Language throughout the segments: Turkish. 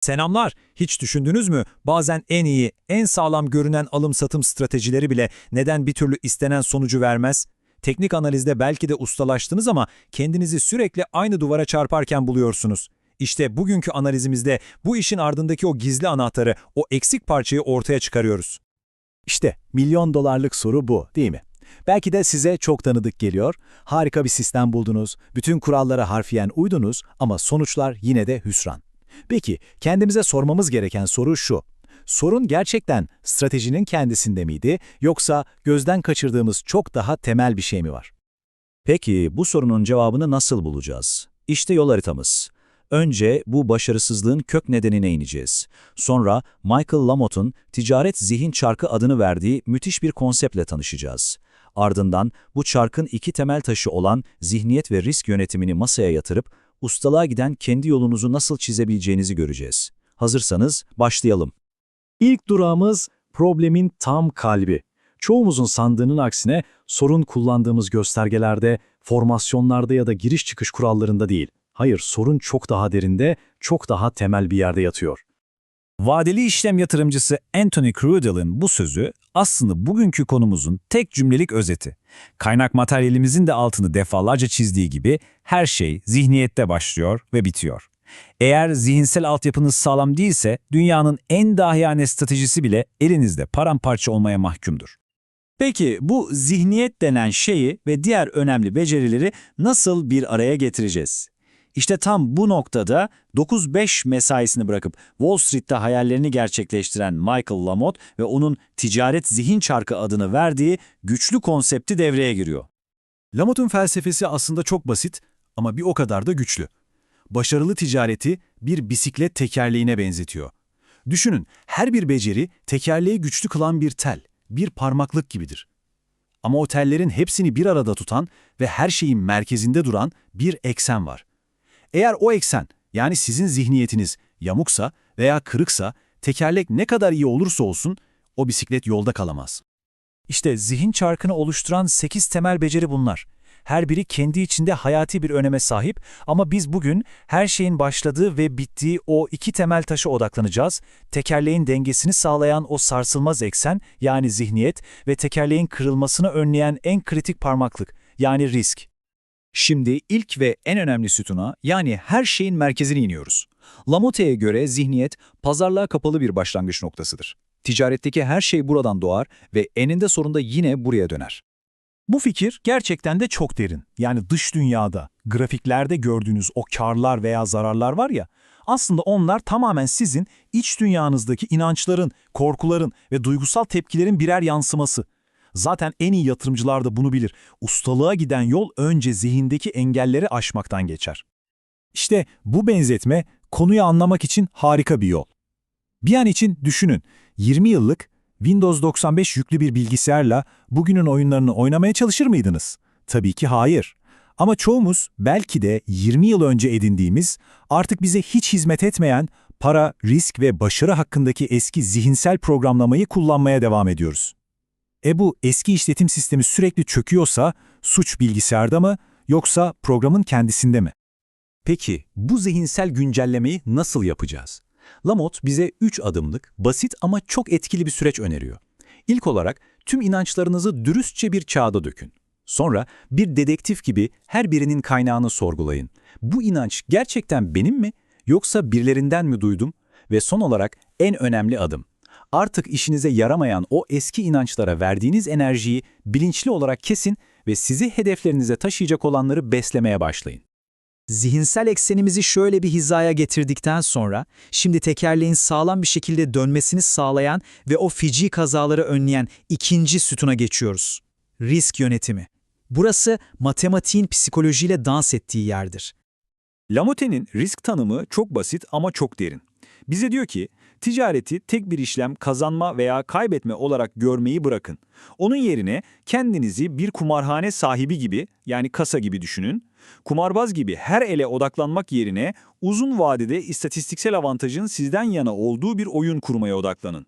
Selamlar. Hiç düşündünüz mü? Bazen en iyi, en sağlam görünen alım-satım stratejileri bile neden bir türlü istenen sonucu vermez? Teknik analizde belki de ustalaştınız ama kendinizi sürekli aynı duvara çarparken buluyorsunuz. İşte bugünkü analizimizde bu işin ardındaki o gizli anahtarı, o eksik parçayı ortaya çıkarıyoruz. İşte milyon dolarlık soru bu, değil mi? Belki de size çok tanıdık geliyor, harika bir sistem buldunuz, bütün kurallara harfiyen uydunuz ama sonuçlar yine de hüsran. Peki, kendimize sormamız gereken soru şu. Sorun gerçekten stratejinin kendisinde miydi yoksa gözden kaçırdığımız çok daha temel bir şey mi var? Peki bu sorunun cevabını nasıl bulacağız? İşte yol haritamız. Önce bu başarısızlığın kök nedenine ineceğiz. Sonra Michael Lamott'un ticaret zihin çarkı adını verdiği müthiş bir konseptle tanışacağız. Ardından bu çarkın iki temel taşı olan zihniyet ve risk yönetimini masaya yatırıp ustalığa giden kendi yolunuzu nasıl çizebileceğinizi göreceğiz. Hazırsanız başlayalım. İlk durağımız problemin tam kalbi. Çoğumuzun sandığının aksine sorun kullandığımız göstergelerde, formasyonlarda ya da giriş çıkış kurallarında değil. Hayır, sorun çok daha derinde, çok daha temel bir yerde yatıyor. Vadeli işlem yatırımcısı Anthony Crudel'in bu sözü aslında bugünkü konumuzun tek cümlelik özeti. Kaynak materyalimizin de altını defalarca çizdiği gibi her şey zihniyette başlıyor ve bitiyor. Eğer zihinsel altyapınız sağlam değilse dünyanın en dahiyane stratejisi bile elinizde paramparça olmaya mahkumdur. Peki bu zihniyet denen şeyi ve diğer önemli becerileri nasıl bir araya getireceğiz? İşte tam bu noktada 9-5 mesaisini bırakıp Wall Street'te hayallerini gerçekleştiren Michael Lamott ve onun ticaret zihin çarkı adını verdiği güçlü konsepti devreye giriyor. Lamott'un felsefesi aslında çok basit ama bir o kadar da güçlü. Başarılı ticareti bir bisiklet tekerleğine benzetiyor. Düşünün, her bir beceri tekerleği güçlü kılan bir tel, bir parmaklık gibidir. Ama o tellerin hepsini bir arada tutan ve her şeyin merkezinde duran bir eksen var. Eğer o eksen, yani sizin zihniyetiniz yamuksa veya kırıksa, tekerlek ne kadar iyi olursa olsun o bisiklet yolda kalamaz. İşte zihin çarkını oluşturan 8 temel beceri bunlar. Her biri kendi içinde hayati bir öneme sahip ama biz bugün her şeyin başladığı ve bittiği o iki temel taşa odaklanacağız. Tekerleğin dengesini sağlayan o sarsılmaz eksen yani zihniyet ve tekerleğin kırılmasını önleyen en kritik parmaklık yani risk. Şimdi ilk ve en önemli sütuna yani her şeyin merkezine iniyoruz. Lamotte'ye göre zihniyet pazarlığa kapalı bir başlangıç noktasıdır. Ticaretteki her şey buradan doğar ve eninde sonunda yine buraya döner. Bu fikir gerçekten de çok derin. Yani dış dünyada, grafiklerde gördüğünüz o karlar veya zararlar var ya, aslında onlar tamamen sizin iç dünyanızdaki inançların, korkuların ve duygusal tepkilerin birer yansıması. Zaten en iyi yatırımcılar da bunu bilir. Ustalığa giden yol önce zihindeki engelleri aşmaktan geçer. İşte bu benzetme konuyu anlamak için harika bir yol. Bir an için düşünün, 20 yıllık Windows 95 yüklü bir bilgisayarla bugünün oyunlarını oynamaya çalışır mıydınız? Tabii ki hayır. Ama çoğumuz belki de 20 yıl önce edindiğimiz, artık bize hiç hizmet etmeyen para, risk ve başarı hakkındaki eski zihinsel programlamayı kullanmaya devam ediyoruz. E bu eski işletim sistemi sürekli çöküyorsa suç bilgisayarda mı yoksa programın kendisinde mi? Peki bu zihinsel güncellemeyi nasıl yapacağız? Lamott bize 3 adımlık, basit ama çok etkili bir süreç öneriyor. İlk olarak tüm inançlarınızı dürüstçe bir kağıda dökün. Sonra bir dedektif gibi her birinin kaynağını sorgulayın. Bu inanç gerçekten benim mi yoksa birilerinden mi duydum? Ve son olarak en önemli adım. Artık işinize yaramayan o eski inançlara verdiğiniz enerjiyi bilinçli olarak kesin ve sizi hedeflerinize taşıyacak olanları beslemeye başlayın. Zihinsel eksenimizi şöyle bir hizaya getirdikten sonra, şimdi tekerleğin sağlam bir şekilde dönmesini sağlayan ve o fici kazaları önleyen ikinci sütuna geçiyoruz. Risk yönetimi. Burası matematiğin psikolojiyle dans ettiği yerdir. Lamotte'nin risk tanımı çok basit ama çok derin. Bize diyor ki, ticareti tek bir işlem kazanma veya kaybetme olarak görmeyi bırakın. Onun yerine kendinizi bir kumarhane sahibi gibi yani kasa gibi düşünün. Kumarbaz gibi her ele odaklanmak yerine uzun vadede istatistiksel avantajın sizden yana olduğu bir oyun kurmaya odaklanın.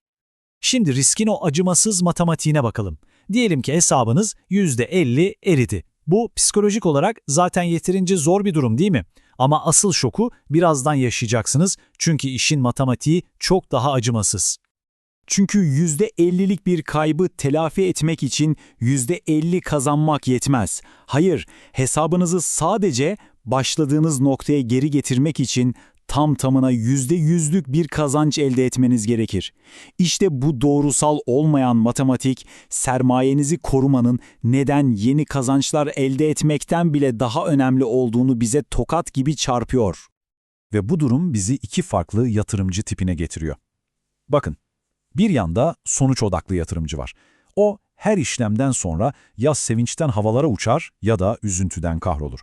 Şimdi riskin o acımasız matematiğine bakalım. Diyelim ki hesabınız %50 eridi. Bu psikolojik olarak zaten yeterince zor bir durum değil mi? Ama asıl şoku birazdan yaşayacaksınız çünkü işin matematiği çok daha acımasız. Çünkü %50'lik bir kaybı telafi etmek için %50 kazanmak yetmez. Hayır, hesabınızı sadece başladığınız noktaya geri getirmek için tam tamına %100'lük bir kazanç elde etmeniz gerekir. İşte bu doğrusal olmayan matematik, sermayenizi korumanın neden yeni kazançlar elde etmekten bile daha önemli olduğunu bize tokat gibi çarpıyor. Ve bu durum bizi iki farklı yatırımcı tipine getiriyor. Bakın, bir yanda sonuç odaklı yatırımcı var. O her işlemden sonra ya sevinçten havalara uçar ya da üzüntüden kahrolur.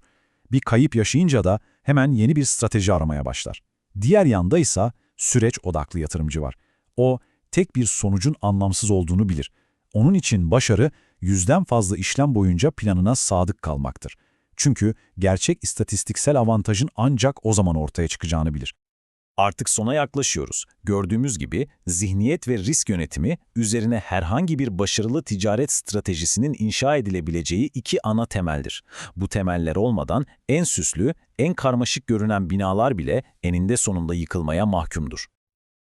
Bir kayıp yaşayınca da hemen yeni bir strateji aramaya başlar. Diğer yanda ise süreç odaklı yatırımcı var. O tek bir sonucun anlamsız olduğunu bilir. Onun için başarı yüzden fazla işlem boyunca planına sadık kalmaktır. Çünkü gerçek istatistiksel avantajın ancak o zaman ortaya çıkacağını bilir. Artık sona yaklaşıyoruz. Gördüğümüz gibi zihniyet ve risk yönetimi üzerine herhangi bir başarılı ticaret stratejisinin inşa edilebileceği iki ana temeldir. Bu temeller olmadan en süslü, en karmaşık görünen binalar bile eninde sonunda yıkılmaya mahkumdur.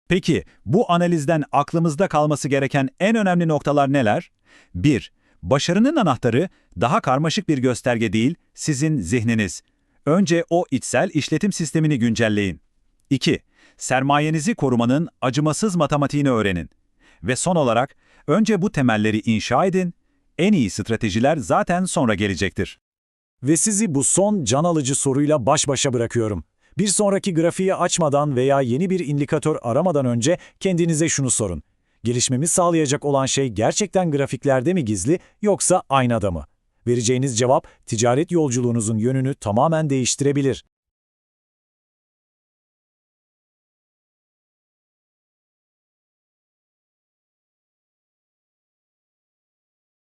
Peki bu analizden aklımızda kalması gereken en önemli noktalar neler? 1. Başarının anahtarı daha karmaşık bir gösterge değil, sizin zihniniz. Önce o içsel işletim sistemini güncelleyin. 2. Sermayenizi korumanın acımasız matematiğini öğrenin. Ve son olarak, önce bu temelleri inşa edin, en iyi stratejiler zaten sonra gelecektir. Ve sizi bu son can alıcı soruyla baş başa bırakıyorum. Bir sonraki grafiği açmadan veya yeni bir indikatör aramadan önce kendinize şunu sorun. Gelişmemi sağlayacak olan şey gerçekten grafiklerde mi gizli yoksa aynada mı? Vereceğiniz cevap ticaret yolculuğunuzun yönünü tamamen değiştirebilir.